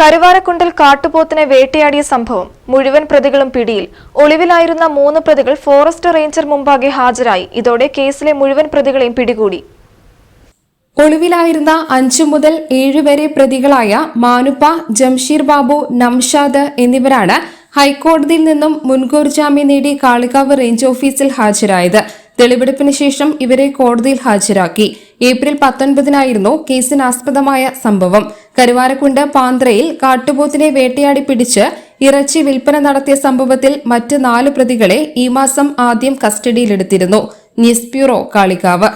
കരുവാരക്കുണ്ടിൽ കാട്ടുപോത്തിനെ വേട്ടയാടിയ സംഭവം മുഴുവൻ പ്രതികളും പിടിയിൽ. ഒളിവിലായിരുന്ന മൂന്ന് പ്രതികൾ ഫോറസ്റ്റ് റേഞ്ചർ മുമ്പാകെ ഹാജരായി. ഇതോടെ കേസിലെ മുഴുവൻ പ്രതികളെയും പിടികൂടി. ഒളിവിലായിരുന്ന അഞ്ചു മുതൽ ഏഴ് വരെ പ്രതികളായ മാനുപ്പ ജംഷീർ ബാബു നംഷാദ് എന്നിവരാണ് ഹൈക്കോടതിയിൽ നിന്നും മുൻകൂർ ജാമ്യം നേടി കാളികാവ് റേഞ്ച് ഓഫീസിൽ ഹാജരായത്. തെളിവെടുപ്പിന് ശേഷം ഇവരെ കോടതിയിൽ ഹാജരാക്കി. ഏപ്രിൽ പത്തൊൻപതിനായിരുന്നു കേസിനാസ്പദമായ സംഭവം. കരുവാരക്കുണ്ട് പാന്ത്രയിൽ കാട്ടുപോത്തിനെ വേട്ടയാടി പിടിച്ച് ഇറച്ചി വിൽപ്പന നടത്തിയ സംഭവത്തിൽ മറ്റ് നാല് പ്രതികളെ ഈ മാസം ആദ്യം കസ്റ്റഡിയിലെടുത്തിരുന്നു. News bureau Kalikavu.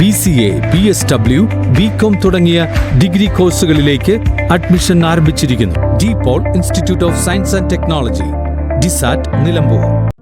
B C A B S W B com തുടങ്ങിയ ഡിഗ്രി കോഴ്സുകളിലേക്ക് അഡ്മിഷൻ ആരംഭിച്ചിരിക്കുന്നു. De Paul institute of science and technology DiSAT Nilambur.